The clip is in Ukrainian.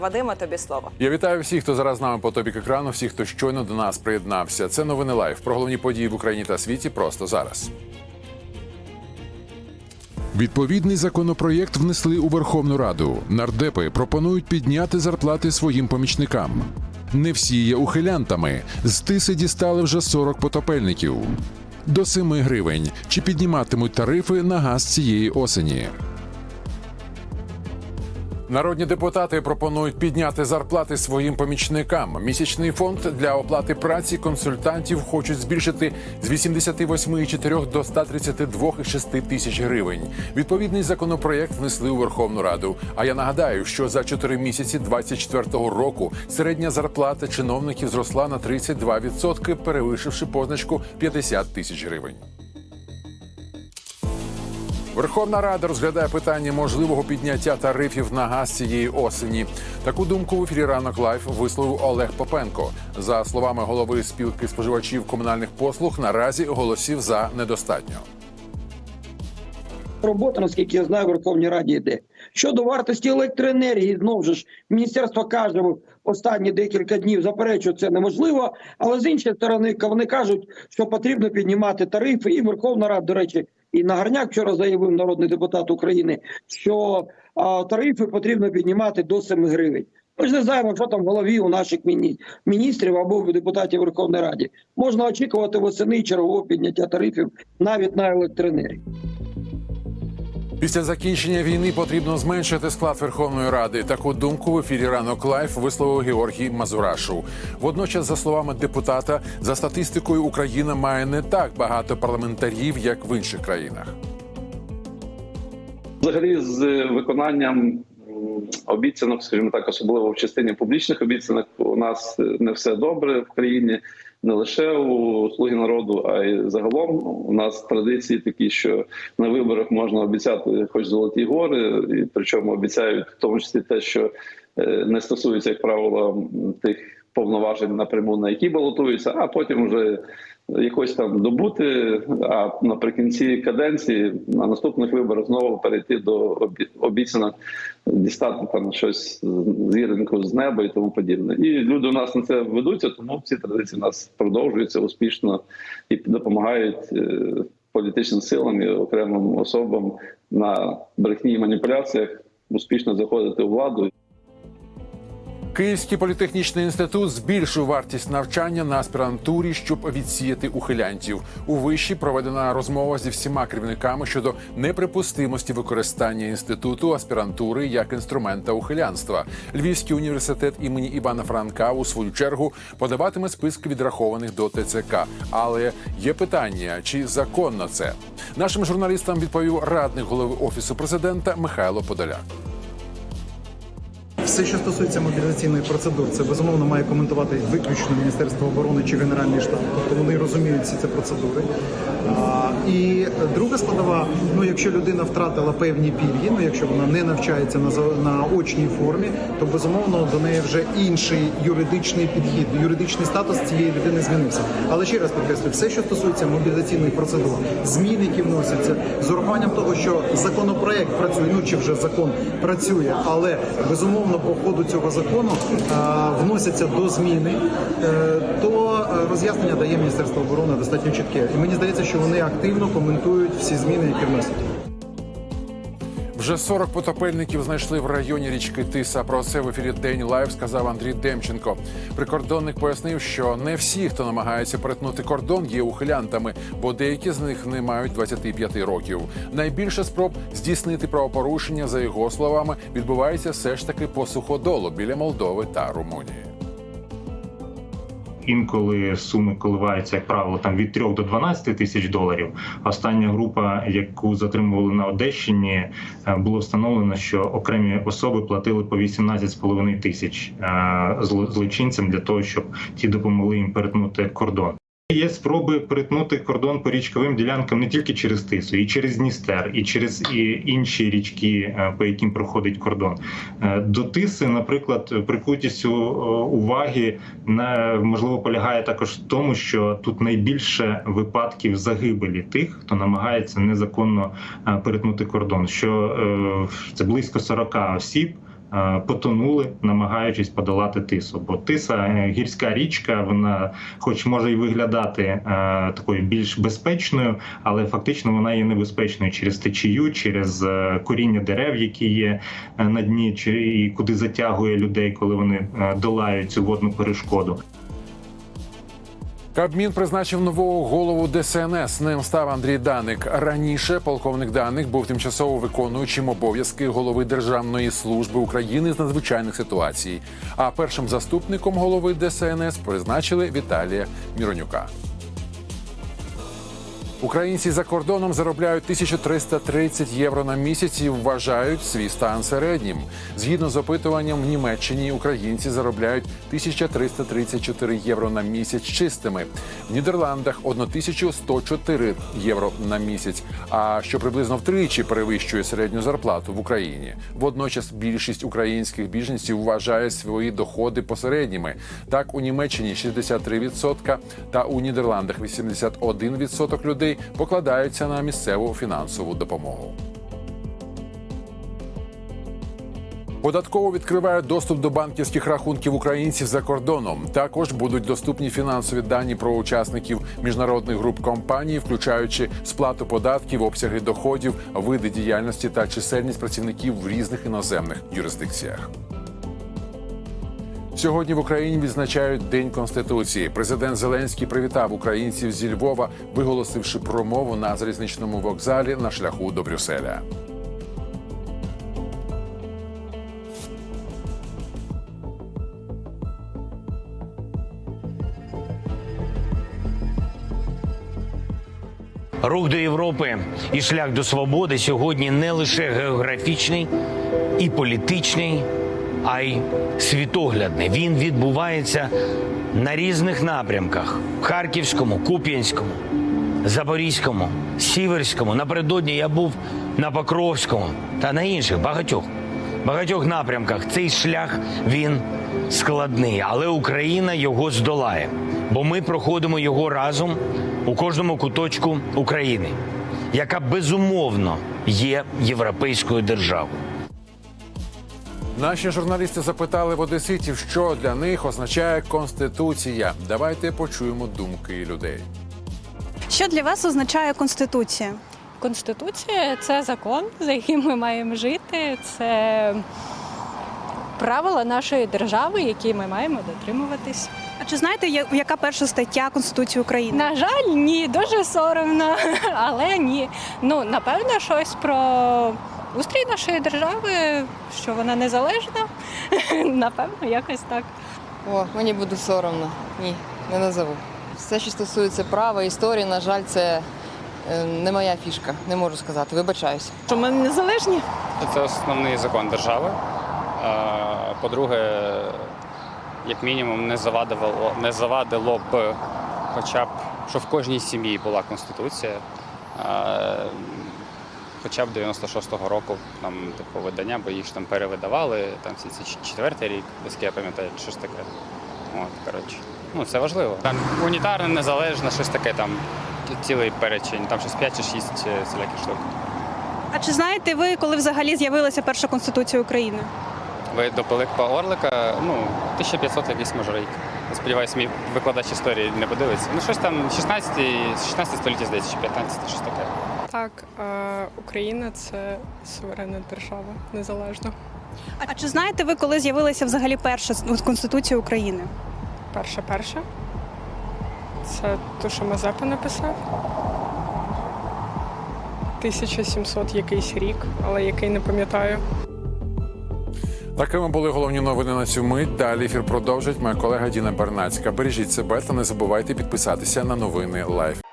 Вадиме, тобі слово. Я вітаю всіх, хто зараз з нами по топік екрану, всіх, хто щойно до нас приєднався. Це новини лайф про головні події в Україні та світі просто зараз. Відповідний законопроєкт внесли у Верховну Раду. Нардепи пропонують підняти зарплати своїм помічникам. Не всі є ухилянтами. З тиси дістали вже 40 потопельників. До 7 гривень. Чи підніматимуть тарифи на газ цієї осені? Народні депутати пропонують підняти зарплати своїм помічникам. Місячний фонд для оплати праці консультантів хочуть збільшити з 88,4 до 132,6 тисяч гривень. Відповідний законопроєкт внесли у Верховну Раду. А я нагадаю, що за 4 місяці 24-го року середня зарплата чиновників зросла на 32%, перевищивши позначку 50 тисяч гривень. Верховна Рада розглядає питання можливого підняття тарифів на газ цієї осені. Таку думку в ефірі ранок лайф висловив Олег Попенко. За словами голови спілки споживачів комунальних послуг, наразі голосів за недостатньо. Робота, наскільки я знаю, в Верховній Раді йде. Щодо вартості електроенергії, знову ж міністерство каже останні декілька днів заперечує це неможливо. Але з іншої сторони, вони кажуть, що потрібно піднімати тарифи. І Верховна Рада, до речі, і Нагарняк вчора заявив народний депутат України, що а, тарифи потрібно піднімати до 7 гривень. Ми ж не знаємо, що там в голові у наших міні- міністрів або в депутатів Верховної Ради. Можна очікувати восени чергового підняття тарифів навіть на електроенергію. Після закінчення війни потрібно зменшити склад Верховної Ради. Таку думку в ефірі ранок лайф висловив Георгій Мазурашов. Водночас, за словами депутата, за статистикою Україна має не так багато парламентарів, як в інших країнах. Взагалі, з виконанням обіцянок, скажімо так, особливо в частині публічних обіцянок, у нас не все добре в країні, не лише у слуги народу, а й загалом. У нас традиції такі, що на виборах можна обіцяти хоч золоті гори, і причому обіцяють в тому числі те, що е, не стосується, як правило, тих повноважень напряму, на які балотуються, а потім вже якось там добути, а наприкінці каденції на наступних виборах знову перейти до обі- обіцянок, дістати там щось зіринку з неба і тому подібне. І люди у нас на це ведуться, тому ці традиції у нас продовжуються успішно і допомагають е, політичним силам і окремим особам на брехні і маніпуляціях успішно заходити у владу. Київський політехнічний інститут збільшив вартість навчання на аспірантурі, щоб відсіяти ухилянтів. У виші проведена розмова зі всіма керівниками щодо неприпустимості використання інституту аспірантури як інструмента ухилянства. Львівський університет імені Івана Франка у свою чергу подаватиме списки відрахованих до ТЦК. Але є питання, чи законно це нашим журналістам відповів радник голови офісу президента Михайло Подоляк. Все, що стосується мобілізаційної процедури, це безумовно має коментувати виключно Міністерство оборони чи Генеральний штаб. Тобто вони розуміють всі ці процедури. І друга складова: ну якщо людина втратила певні пільги, ну якщо вона не навчається на на очній формі, то безумовно до неї вже інший юридичний підхід. Юридичний статус цієї людини змінився. Але ще раз підкреслюю, все, що стосується мобілізаційної процедури, змін, які вносяться, з урахуванням того, що законопроект працює, ну чи вже закон працює, але безумовно по ходу цього закону а, вносяться до зміни, е, то е, роз'яснення дає Міністерство оборони достатньо чітке. І мені здається, що вони активно коментують всі зміни, які вносять. Вже 40 потопельників знайшли в районі річки Тиса. Про це в ефірі День Лайв сказав Андрій Демченко. Прикордонник пояснив, що не всі, хто намагається перетнути кордон, є ухилянтами, бо деякі з них не мають 25 років. Найбільше спроб здійснити правопорушення, за його словами, відбувається все ж таки по суходолу біля Молдови та Румунії. Інколи суми коливаються, як правило, там від 3 до 12 тисяч доларів. Остання група, яку затримували на Одещині, е, було встановлено, що окремі особи платили по 18,5 тисяч е, зло- злочинцям для того, щоб ті допомогли їм перетнути кордон. Є спроби перетнути кордон по річковим ділянкам не тільки через Тису, і через Дністер, і через і інші річки, е, по яким проходить кордон. Е, До Тиси, наприклад, прикутістю е, уваги можливо полягає також в тому, що тут найбільше випадків загибелі тих, хто намагається незаконно перетнути кордон. Що це близько 40 осіб. Е, потонули, намагаючись подолати тису. Бо тиса е, гірська річка, вона, хоч може й виглядати е, такою більш безпечною, але фактично вона є небезпечною через течію, через коріння дерев, які є на дні, чи і куди затягує людей, коли вони долають цю водну перешкоду. Кабмін призначив нового голову ДСНС. Ним став Андрій Даник. Раніше полковник Даник був тимчасово виконуючим обов'язки голови Державної служби України з надзвичайних ситуацій. А першим заступником голови ДСНС призначили Віталія Міронюка. Українці за кордоном заробляють 1330 євро на місяць і вважають свій стан середнім. Згідно з опитуванням в Німеччині, українці заробляють 1334 євро на місяць чистими. В Нідерландах 1104 євро на місяць, а що приблизно втричі перевищує середню зарплату в Україні. Водночас більшість українських біженців вважає свої доходи посередніми. Так у Німеччині 63% та у Нідерландах 81% людей покладаються на місцеву фінансову допомогу. Податково відкриває доступ до банківських рахунків українців за кордоном. Також будуть доступні фінансові дані про учасників міжнародних груп компаній, включаючи сплату податків, обсяги доходів, види діяльності та чисельність працівників в різних іноземних юрисдикціях. Сьогодні в Україні відзначають День Конституції. Президент Зеленський привітав українців зі Львова, виголосивши промову на залізничному вокзалі на шляху до Брюсселя. Рух до Європи і шлях до свободи сьогодні не лише географічний і політичний, а й світоглядний. Він відбувається на різних напрямках: Харківському, Куп'янському, Запорізькому, Сіверському. Напередодні я був на Покровському та на інших багатьох багатьох напрямках. Цей шлях він складний, але Україна його здолає, бо ми проходимо його разом у кожному куточку України, яка безумовно є європейською державою. Наші журналісти запитали в одеситів, що для них означає конституція. Давайте почуємо думки людей. Що для вас означає конституція? Конституція це закон, за яким ми маємо жити. Це правила нашої держави, які ми маємо дотримуватись. А чи знаєте, яка перша стаття Конституції України? На жаль, ні, дуже соромно, але ні. Ну, напевно, щось про устрій нашої держави, що вона незалежна. Напевно, якось так. О, мені буде соромно. Ні, не назову. Все, що стосується права, історії, на жаль, це е, не моя фішка. Не можу сказати. Вибачаюся. Що ми незалежні? Це основний закон держави. По-друге, як мінімум, не завадило, не завадило б хоча б, що в кожній сім'ї була конституція. Хоча б 96-го року там типу видання, бо їх ж там перевидавали, там всі ці четвертий рік, наскільки я пам'ятаю, щось таке. От, коротше. Ну, це важливо. Там унітарне, незалежне, щось таке, там цілий перечень, там щось 5 чи 6 всіляких штук. А чи знаєте ви, коли взагалі з'явилася перша конституція України? Ви до Пилипа Орлика, ну, 1500 якийсь може рік. Я Сподіваюся, мій викладач історії не подивиться. Ну, щось там 16, 16 століття, здається, чи 15, щось таке. Так, е, Україна це суверенна держава, незалежна. А чи знаєте ви, коли з'явилася взагалі перша Конституція України? Перша перша. Це те, що Мазепа написав. 1700 якийсь рік, але який не пам'ятаю. Такими були головні новини на цю мить. Далі ефір продовжить моя колега Діна Бернацька. Бережіть себе та не забувайте підписатися на новини Лайф.